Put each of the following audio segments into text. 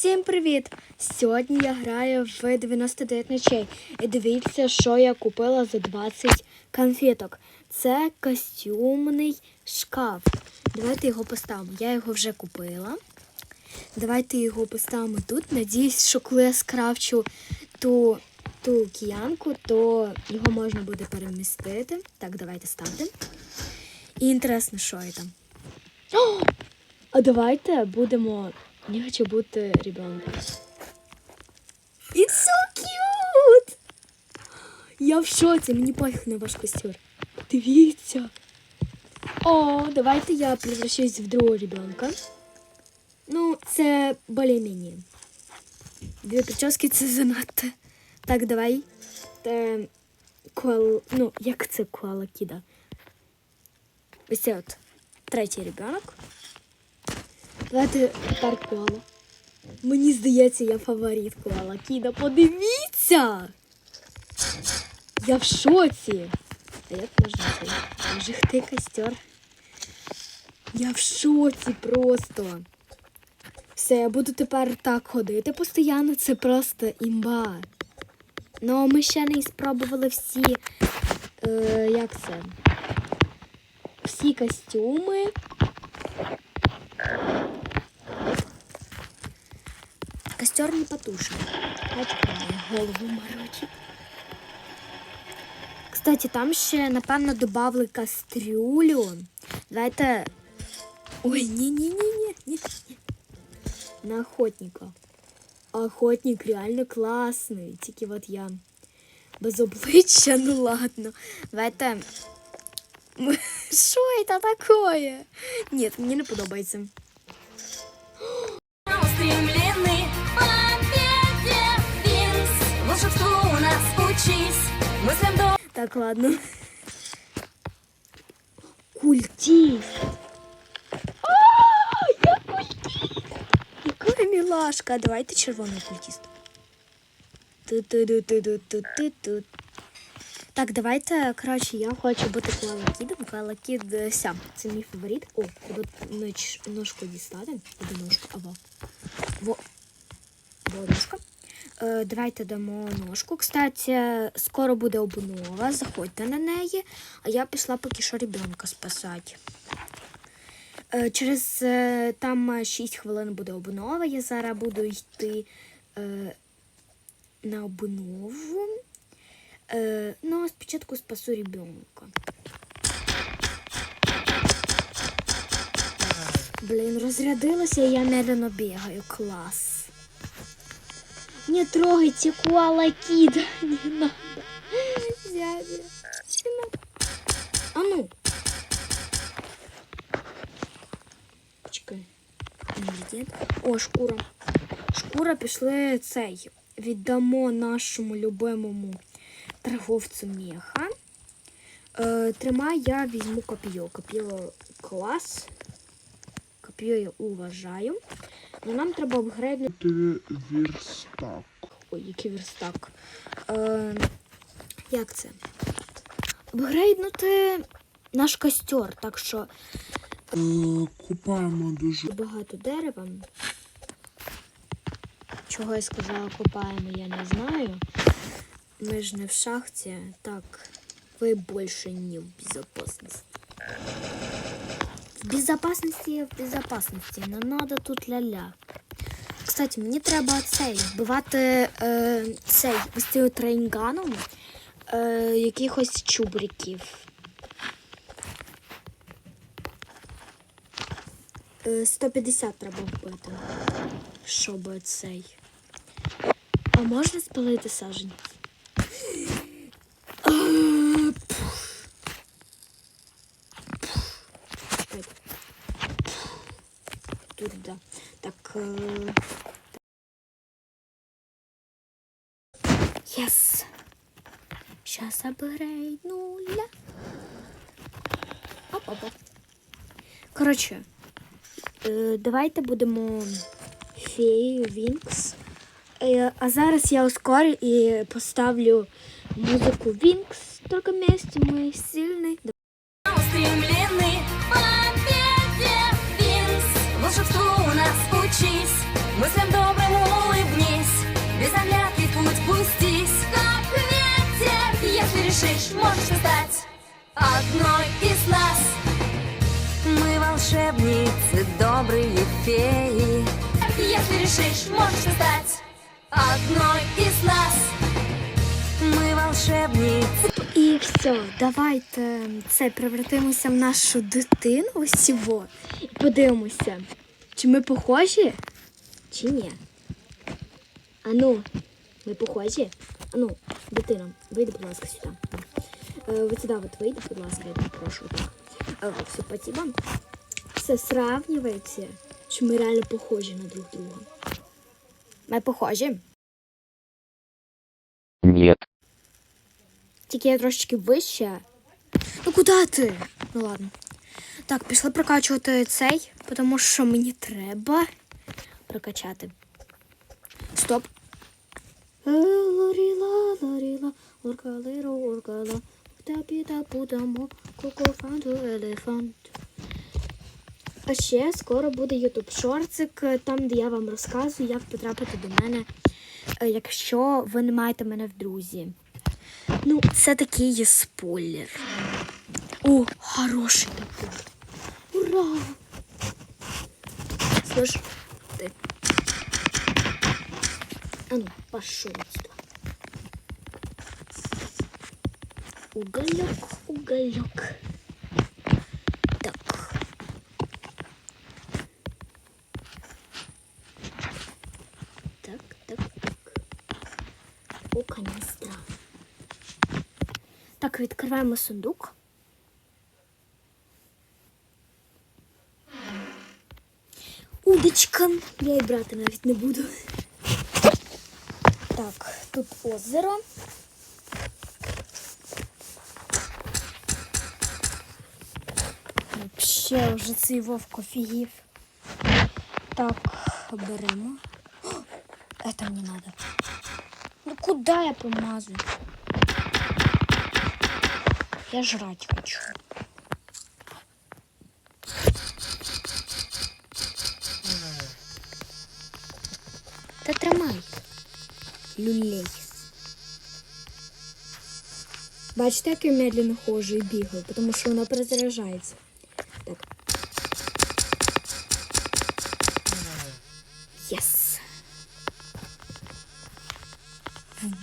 Всім привіт! Сьогодні я граю в 99 ночей. І дивіться, що я купила за 20 конфеток. Це костюмний шкаф. Давайте його поставимо. Я його вже купила. Давайте його поставимо тут. Надіюсь, що коли я скрафчу ту, ту киянку, то його можна буде перемістити. Так, давайте ставте. І інтересно, що я там. О! А давайте будемо. Я хочу бути ребенком. It's so cute! Я в шоці, мені пофіг на ваш костюр. Дивіться. О, давайте я превращаюсь в другого ребенка. Ну, це более-мені. Дві прически це занадто. Так, давай. Те, коал... Ну, як це коала кіда? Ось це от. Третій ребенок. Давайте тепер коала. Мені здається, я фаворит коала кіда. Подивіться! Я в шоці. А як можна? Жихти костер. Я в шоці просто. Все, я буду тепер так ходити постійно, це просто імба. Ну, ми ще не спробували всі. Е, як це? Всі костюми. Костер не потушен. Бачите, мені голову морочить. Кстати, там ще, напевно, додали кастрюлю. Давайте. Ой, ні-ні-ні-ні. ні, ні. На охотника. Охотник реально класний. Тільки от я без обличчя, ну ладно. Давайте. Що це таке? Ні, мені не подобається. мыслям до... Так, ладно. Культист. А, я культист. Яка милашка. Давайте червоний культист. Ту-ту-ду-ту-ду-ту-ту-ту. Так, давайте, коротше, я хочу бути Куалакідом. Куалакід е, ся. Це мій фаворит. О, треба ноч, ножку дістати. Іде ножку, або. Во. Во ножка. Е, давайте дамо ножку. Кстати, скоро буде обнова. Заходьте на неї. А я пішла поки що ребенка спасати. Е, через е, там 6 хвилин буде обнова. Я зараз буду йти на обнову. Ну, а спочатку спасу ребенка. Блін, розрядилася, я медленно бігаю. Клас. Не трогайте коала кида. Не надо. Дядя. А ну. Чекай. Інгредієнт. О, шкура. Шкура пішли цей. Віддамо нашому любимому торговцю меха. Е, тримай, я візьму коп'є. Коп'є клас. Коп'є я уважаю. Но нам треба апгрейднути. Ти вірстак. Ой, який верстак. Е, як це? Апгрейднути наш костер, так що Е, купаємо дуже. багато дерева. Чого я сказала копаємо, я не знаю. Ми ж не в шахті. Так, ви більше не в безопасности. В безопасности я в безопасности, но надо тут ля-ля. Кстати, мені треба цей вбивати е, цей ось цим трейнганом е, якихось чубриків. Е, 150 треба вбити, щоб цей. А можна спалити сажень? А, пф. Чекайте. Тут, да. Так. е, Yes. Сейчас апгрейднуля. Оп-оп-оп. Коротше, е, давайте будемо феєю Вінкс. Е, а зараз я ускорю і поставлю музику Вінкс. Тільки вместе ми сильний. Одной из нас Мы волшебницы, добрые феи Если решишь, можешь ты стать Одной из нас Мы волшебницы І все, давайте це превратимося в нашу дитину ось цього. І подивимося, чи ми похожі, чи ні. Ану, ми похожі? Ану, дитина, вийди, будь ласка, сюди. Е, Вот сюди от вийди, будь ласка, я прошу. Так. Е, Все, спасибо. Все сравнюється, чи ми реально похожі на друг друга. Ми похожі? Нет. Тільки я трошечки вище. Ну куди ти? Ну ладно. Так, пішли прокачувати цей, тому що мені треба прокачати. Стоп. Лоріла, лоріла, оркалиро, оркала. Тапіта пудамо, кокофанту, елефант. А ще скоро буде ютуб шорцик, там, де я вам розказую, як потрапити до мене, е, якщо ви не маєте мене в друзі. Ну, це такий є спойлер. О, хороший такий. Ура! Слышь, ты. А ну, пошел Уголек, уголек. Так. Так, так, так. О, каністра. Так, відкриваємо сундук. Удочка. Я її брати навіть не буду. Так, тут озеро. Вообще вже цей вовк офігів. Так, беремо. Это не надо. Ну куда я помазую? Я жрать хочу. Та тримай. Люлей. Бачите, як я медленно ходжу і бігаю, тому що вона перезаряджається.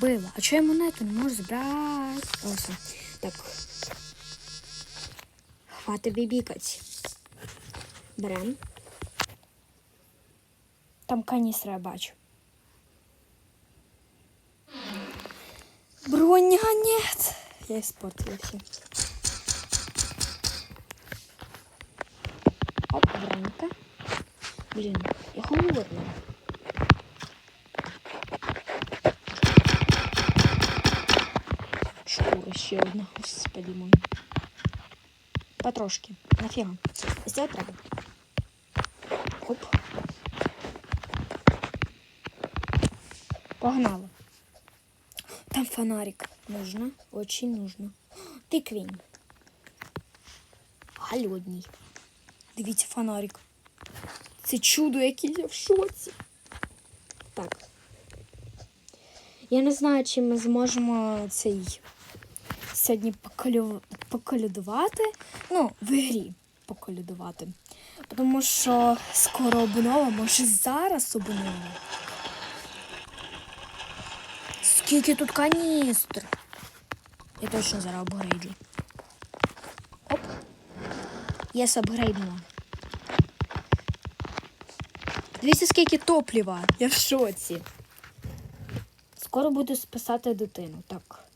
Вбила. А чого я монету не можу забрати? Ось. Так. Хвати бібікать. Берем. Там каністра я бачу. Броня нет. Я испортила все. Оп, бронька. Блин, я холодная. Шкура ще одна, господи мой. Потрошки. Нафіга. Сделать треба. Оп. Погнала. Там фонарик. Нужно. Очень нужно. Тиквінь. Голодній. Дивіться, фонарик. Це чудо, яке я в шоці. Так. Я не знаю, чи ми зможемо цей сьогодні поколю... поколюдувати. Ну, в грі поколюдувати. Тому що скоро обнова, може зараз обнова. Скільки тут каністр? Я точно зараз апгрейджу. Оп. Єс, апгрейднула. Дивіться, скільки топлива. Я в шоці. Скоро буду спасати дитину, так.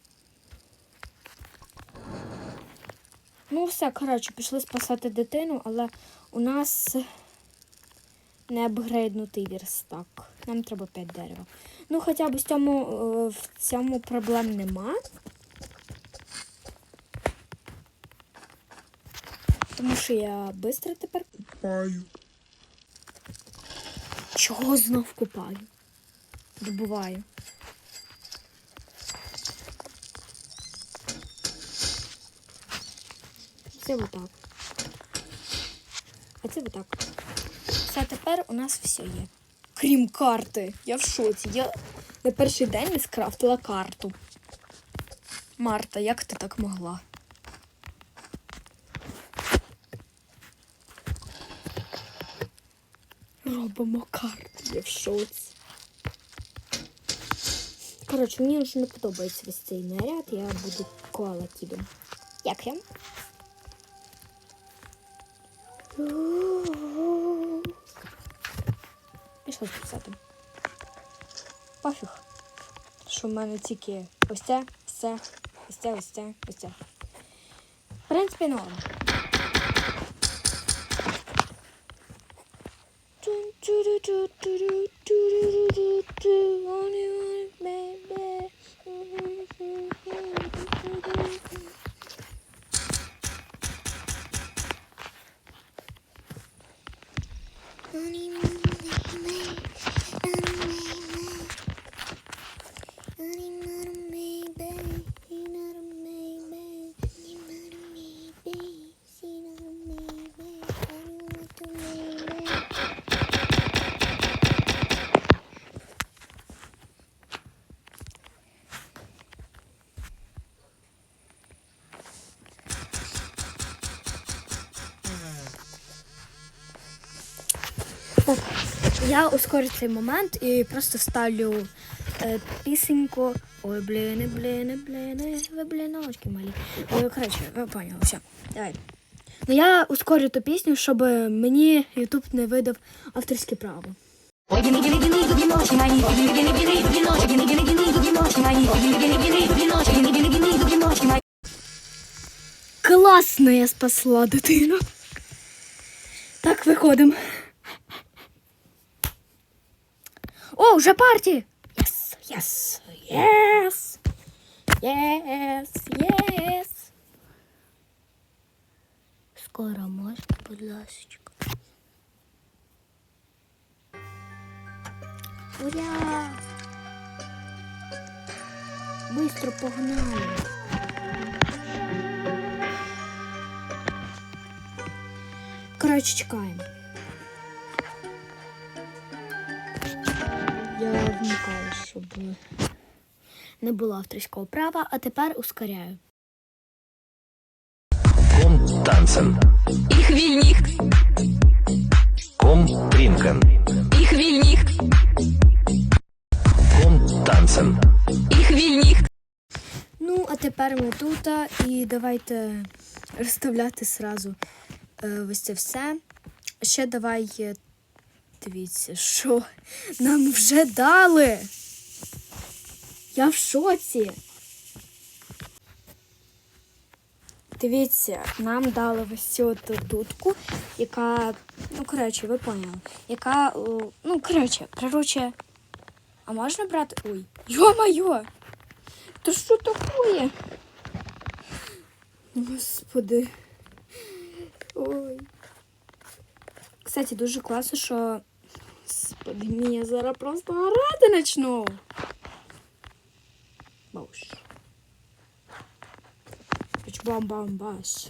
Ну, все, коротше, пішли спасати дитину, але у нас не апгрейднутий верстак. Нам треба 5 дерева. Ну, хоча б в цьому, е, в цьому проблем нема. Тому що я швидко тепер. Паю. Чого знов купаю? Добуваю. Це отак. А це отак. Все, тепер у нас все є. крім карти. Я в шоці. Я на перший день не скрафтила карту. Марта, як ти так могла? Робимо карту, я в шоці. Коротше, мені вже не подобається весь цей наряд, я буду коала кідом. Як я? Пішла списати. Пофіг. Що в мене тільки ось це, ось це, ось це, ось це, ось це. В принципі, норм. Я ускорю цей момент і просто вставлю е, пісеньку. Ой, бліни, бліни, бліни, ви бліночки малі. Е, коротше, ви поняли, все. Давай. Ну я ускорю ту пісню, щоб мені Ютуб не видав авторське право. Ой. Класно я спасла дитину. Так, виходимо. О, вже парті! Єс, єс, єс, єс, єс. Скоро можна, будь ласочка. Ура! Быстро погнали. Коротше, чекаємо. Я вмикаю, щоб не було авторського права, а тепер ускоряю. Ком танцем. Will nicht, Ком ich will nicht, Ком танцем. will nicht. Ну, а тепер ми тут, і давайте розставляти сразу е, ось це все. Ще давай, е, дивіться, що нам вже дали. Я в шоці. Дивіться, нам дали ось цю дудку, яка, ну, коротше, ви поняли, яка, ну, коротше, приручує. А можна брати. Ой, йо-моє! Та що таке? Господи. Ой. Кстати, дуже класно, що. Господи, мені я зараз просто орати начну. Бауш. Бам-бам-баш.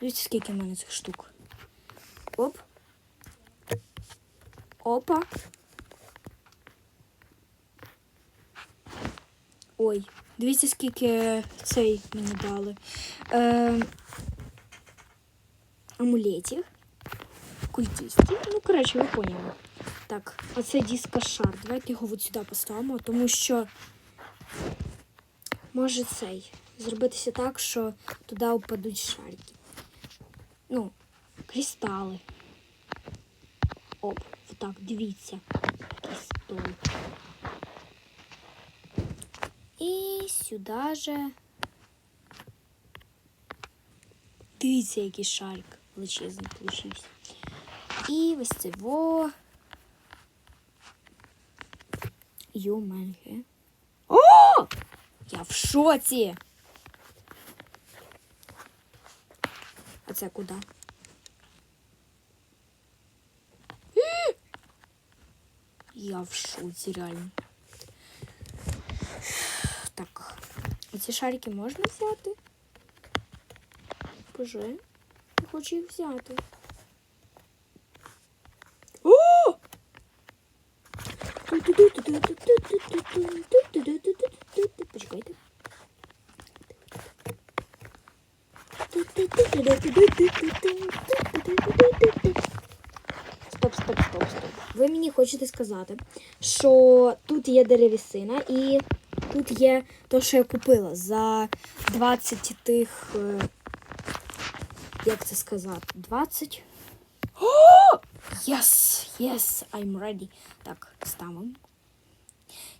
Дивіться, скільки в мене цих штук. Оп. Опа. Ой, дивіться, скільки цей мені дали. Е, амулетів. Культистів. Ну, коротше, ви поняли. Так, оце дискошар. Давайте його от сюди поставимо, тому що може цей зробитися так, що туди впадуть шарики. Ну, кристали. Оп, отак, дивіться. Який стол. І сюди же. Дивіться, який шарик величезний получився. І ось це во. Йоменге. О! Я в шоці. А це куди? М! Я в шоці, реально. Так, ці шарики можна взяти? Боже, я хочу їх взяти. Почекайте. Стоп, стоп, стоп, стоп. Ви мені хочете сказати, що тут є деревісина і тут є те, що я купила за 20 тих. е, Як це сказати? 20? О! Yes, yes, I'm ready. Так, ставимо.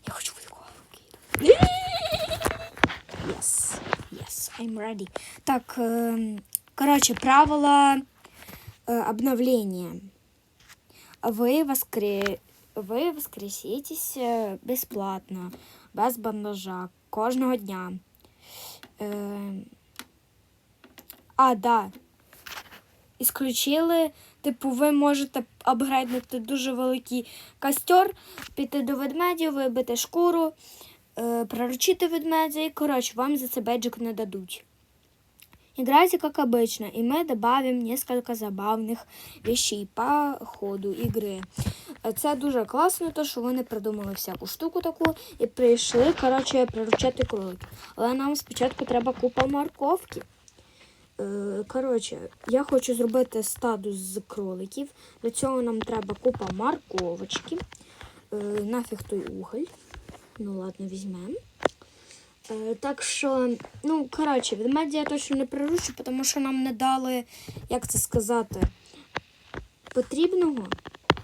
Я хочу такого. Yes, yes, I'm ready. Так, эм, короче, правила э, обновления. Вы, воскре... Ви воскреситесь э, безплатно, без бандажа, кожного дня. Е... А, да. Ісключили, типу, ви можете апгрейднути дуже великий костер, піти до ведмедів, вибити шкуру, е, приручити ведмедя, і, коротше, вам за це беджик не дадуть. Играйте как обычно, и мы добавим несколько забавних вещей по ходу ігри. Це дуже класно, то що вони придумали всяку штуку таку і прийшли, коротше, приручати кроликів. Але нам спочатку треба купа морковки. Е, Коротше, я хочу зробити стаду з кроликів. Для цього нам треба купа морковочки. Е, Нафіг той уголь. Ну ладно, візьмемо. Е, Так що, ну, коротше, ведмедя я точно не приручу, тому що нам не дали, як це сказати, потрібного.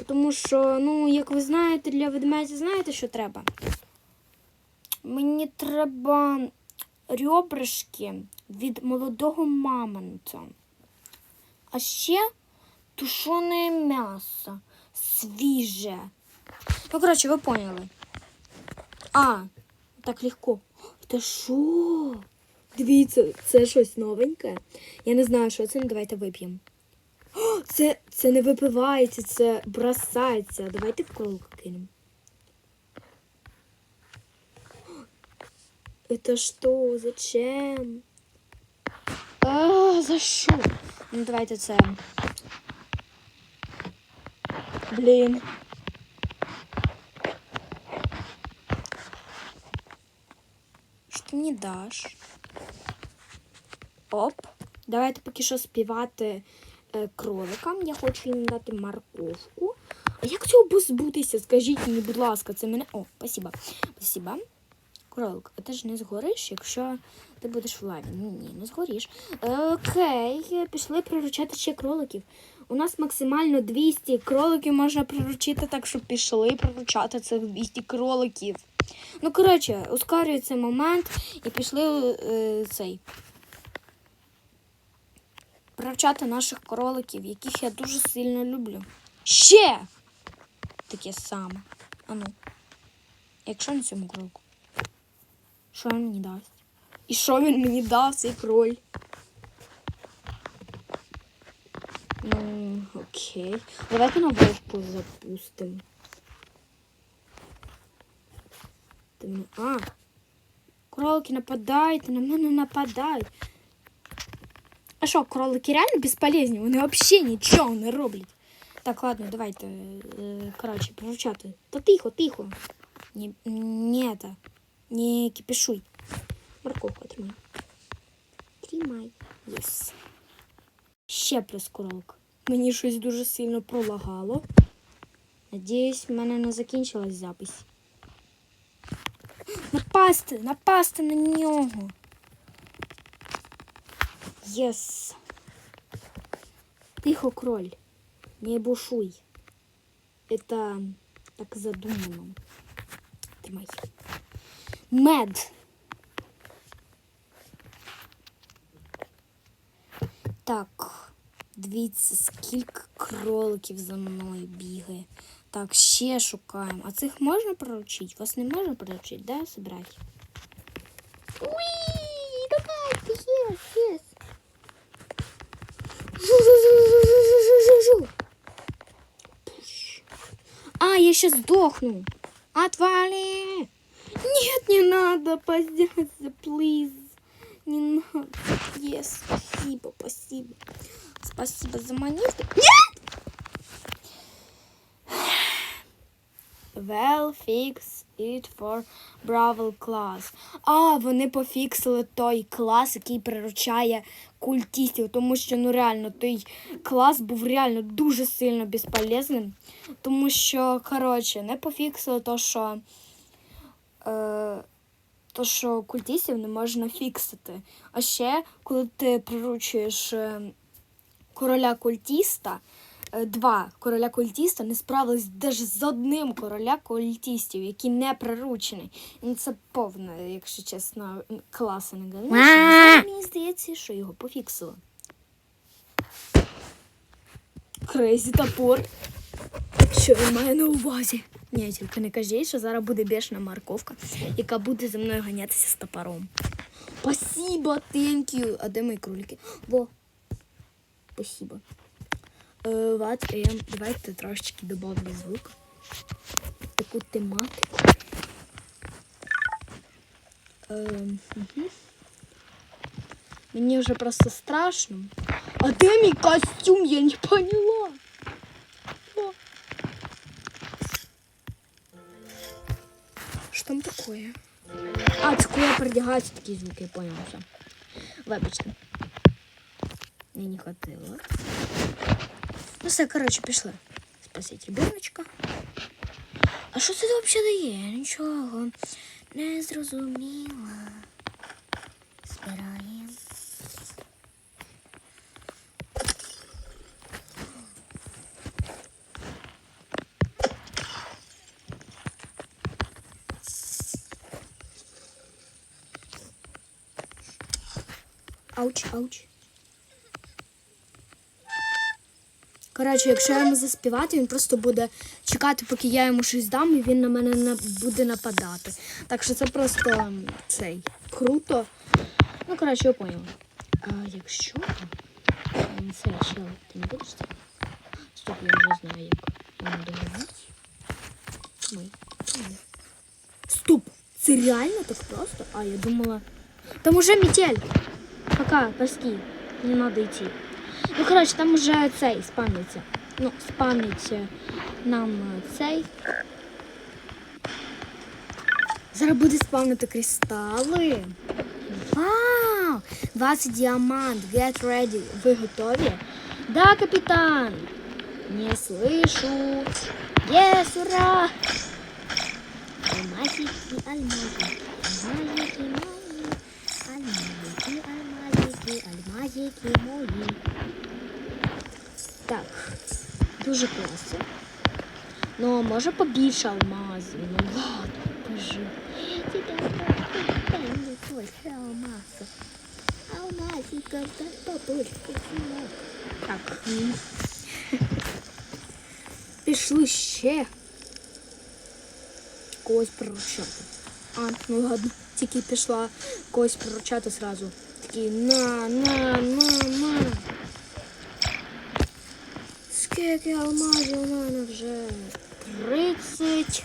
Тому що, ну, як ви знаєте, для ведмедя знаєте, що треба? Мені треба ребришки від молодого мамонта. А ще тушене м'ясо, свіже. Ну, коротше, ви поняли. А, так легко. Та що? Дивіться, це щось новеньке. Я не знаю, що це, ну давайте вип'ємо. Це, це не випивається, це бросається. Давайте в колку кинемо. Это что? Зачем? А, за що? Ну давайте це. Блін. Що ти мені даш? Оп. Давайте поки що співати е, кроликам. Я хочу їм дати морковку. А як цього позбутися? Скажіть мені, будь ласка, це мене. О, спасибо. Спасибо. Кролик, а ти ж не згориш, якщо ти будеш в лаві. Ні, ні, не згориш. Е, Окей, пішли приручати ще кроликів. У нас максимально 200 кроликів можна приручити, так що пішли приручати цих 200 кроликів. Ну, коротше, ускорюється момент і пішли е, цей. Приручати наших кроликів, яких я дуже сильно люблю. Ще! Таке саме. Ану. Якщо на цьому кролику. Що він мені дасть? І що він мені дав, цей кроль? Ну, окей. Давайте на вовку запустимо. А! Кролики нападають, на мене нападають. А що, кролики реально безполезні? Вони взагалі нічого не роблять. Так, ладно, давайте. е, Коротше, приручати. Та тихо, тихо. Не, не это. Не кипішуй. Морковку тримай. Тримай. Єс. Ще плюс кролик. Мені щось дуже сильно пролагало. Надіюсь, в мене не закінчилась запись. Напасти, напасти на нього. Єс. Тихо, кроль. Не бушуй. Это так задумано. Тримай. Мед. Так, дивіться, скільки кроликів за мною бігає. Так, ще шукаємо. А цих можна приручити? Вас не можна приручити, да, собрати? Уй, давайте, єс, єс. Жу-жу-жу-жу-жу-жу-жу-жу. А, я сейчас сдохну. Отвали! Нет, не надо, пожалуйста, плиз. Не надо. Yes, спасибо, спасибо. Спасибо за монету. Нет! well fix it for Bravel class. А, вони пофіксили той клас, який приручає культістів, тому що ну реально той клас був реально дуже сильно безполезним. Тому що, коротше, не пофіксили то, що. Е, то, що культістів не можна фіксити. А ще, коли ти приручуєш е, короля культіста, е, два короля культіста не справились навіть з одним короля культістів, який не приручений. І це повна, якщо чесно, класа не Мені здається, що його пофіксили. Крейзі топор. Що він має на увазі? Ні, тільки не кажіть, що зараз буде бешена морковка, яка буде за мною ганятися з топором. Спасибо, thank you. А де мої кролики? Во. Спасибо. Е, вот, я, давайте трошечки добавлю звук. Таку тематику. Е. Мені вже просто страшно. А де мій костюм? Я не поняла. Что там такое? А, це коли придягаються такі звуки, я понял все. Вибачте. Мені не хватило. Ну все, коротше, пішли. Спасіть ребеночка. А що це взагалі дає? Нічого не зрозуміла. Ауч, ауч. Коротше, якщо я йому заспівати, він просто буде чекати, поки я йому щось дам, і він на мене на- буде нападати. Так що це просто цей круто. Ну, коротше, я поняла. А якщо. Це ще ти не будеш це? Стоп, я вже знаю, як йому договорити. Стоп! Це реально так просто? А, я думала. Там уже метель. Пока, паски. Не надо идти. Ну, коротше, там уже цей спамиться. Ну, спамить е, нам е, цей. Зараз буде спавнити кристали. Вау! 20 діамант. Get ready. Ви готові? Да, капітан. Не слышу. Yes, ура! Алмазики, алмазики, алмазики мои. Алмазики, алмазики, алмазики мої. Так, дуже класно. Ну, може побільше алмазів. Ну ладно, кажи. Тебе побільше побольше алмазів. Алмазиків да побольше всього. Так. м. Пішли ще. Когось приручати. А, ну ладно, тільки пішла когось приручати зразу. Такі на, на, на, на. Скільки алмазів у мене вже? Тридцять.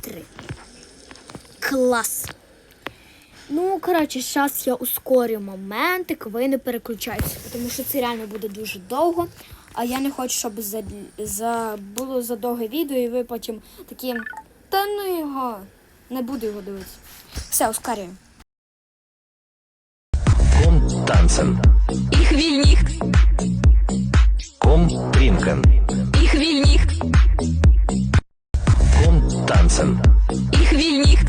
Три. Клас. Ну, коротше, зараз я ускорю моментик, ви не переключайтеся, тому що це реально буде дуже довго. А я не хочу, щоб за, за, було за довге відео, і ви потім такі. Та ну його. Не буду його дивитися. Все, ускорюю. Танцен. Их вильних. Ком Тринкен. Их вильних. Ком Танцен. Их вильних.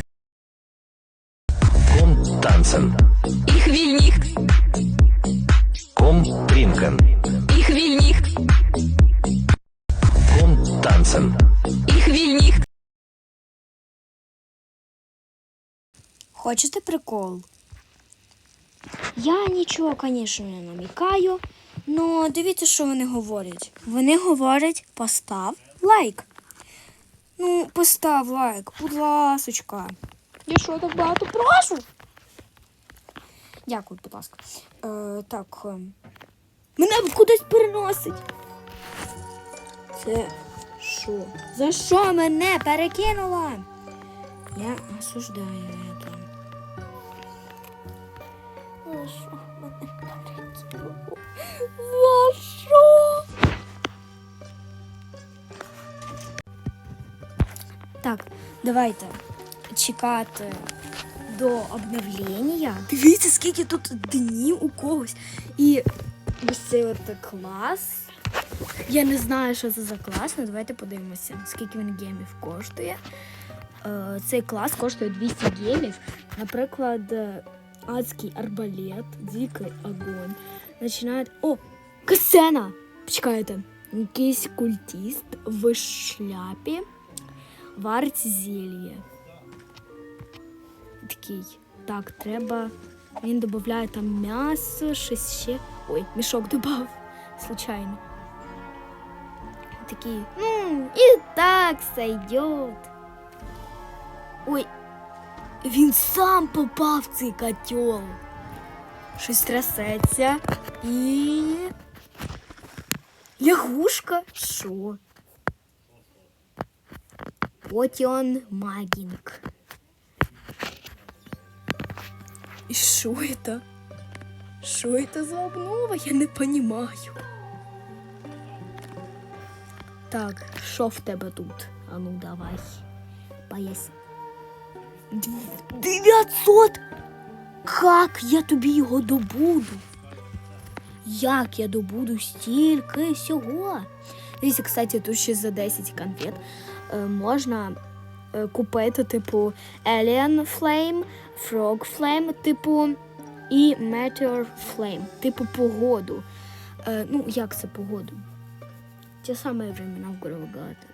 Ком Танцен. Их вильних. Ком Тринкен. Их вильних. Ком Танцен. Их вильних. Хочете прикол? Я нічого, звісно, не намікаю. але дивіться, що вони говорять. Вони говорять, постав лайк. Ну, постав лайк, будь ласочка. Я що так багато прошу? Дякую, будь ласка. Е, так. е, Мене кудись переносить. Це що? За що мене перекинула? Я осуждаю Так, давайте чекати до обновлення. Дивіться, скільки тут днів у когось. І ось цей от клас. Я не знаю, що це за клас, але давайте подивимося, скільки він гемів коштує. Е, Цей клас коштує 200 гемів. Наприклад, е, адський арбалет, дикий огонь. Починає... О! Касена! Почекайте. Якийсь культіст в шляпі варить зелье. Такий. Так, треба. Він додає там м'ясо, щось ще. Ой, мішок додав. Случайно. Такий. Ну, і так сойдет. Ой, він сам попав в цей котел. Щось трясеться. І. Лягушка? Що? Потіон Магінг. І що це? Що це за обнова? Я не понимаю. Так, що в тебе тут? А ну давай. Поясни. Дв- 900? Как я тобі його добуду? Як я добуду стільки всього? Дивіться, кстати, тут ще за 10 конфет е, Можна е, купити, типу, Alien Flame, Frog Flame, типу, і Meteor Flame, типу погоду. Е, ну, як це погоду? Те саме времена в Гровгати.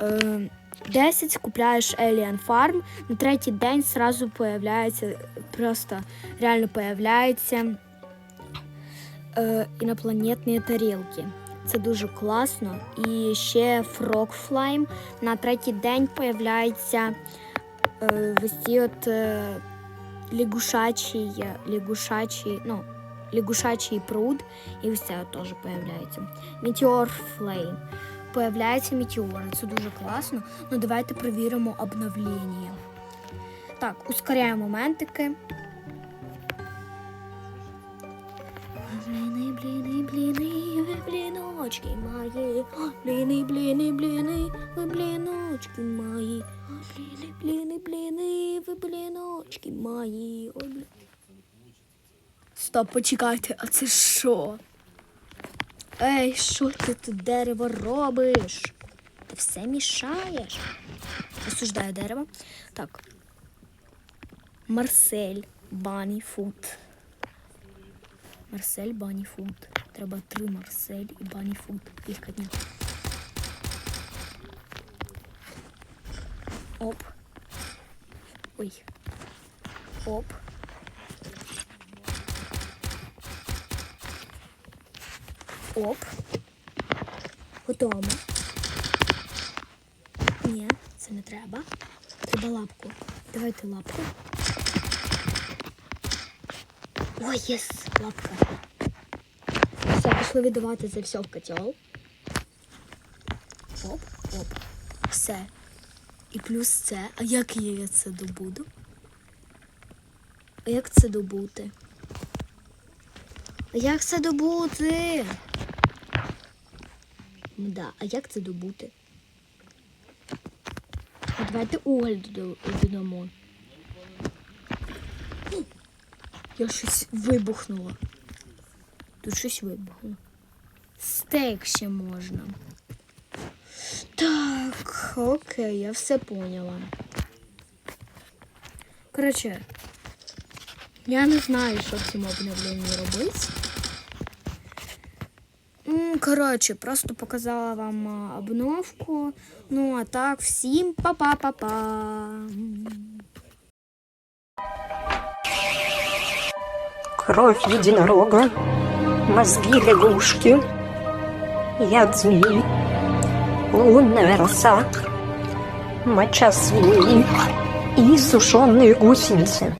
Е, 10 купляєш Alien Farm, на третій день сразу появляється, просто реально появляється е, інопланетні тарілки. Це дуже класно. І ще Flame. На третій день появляється е, ось ці от е, лягушачий, лягушачий, ну, лягушачий пруд, і це теж появляється. Meteor Flame. Появляються метеори, це дуже класно. Ну давайте перевіримо обновлення. Так, ускоряємо моментики. Бліночки мої. Бліни, бліни, бліни, ви бліночки мої. Бліни, бліни, бліни, ви бліночки мої. Стоп, почекайте, а це що? Ей, що ти тут дерево робиш? Ти все мішаєш. Осуждаю дерево. Так. Марсель Бані Фуд. Марсель Бані Фуд. Треба три Марсель і Бані Фуд. Їх дня. Оп. Ой. Оп. Оп. Готово. Ні, це не треба. Треба лапку. Давайте лапку. Ой, єс, лапка. Пішли віддавати це все в котел. Оп, оп. Все. І плюс це. А як я це добуду? А як це добути? А як це добути? Да, а як це добути? А давайте уголь дода- додамо. Я щось вибухнула. Тут щось вибухнуло. Стейк ще можна. Так, окей, я все поняла. Коротше, я не знаю, що в цьому обновленні робити. Коротше, просто показала вам обновку. Ну, а так, всім па-па-па-па. Кровь единорога, мозги лягушки, яд змеи, лунная роса, моча свиньи и сушеные гусеницы.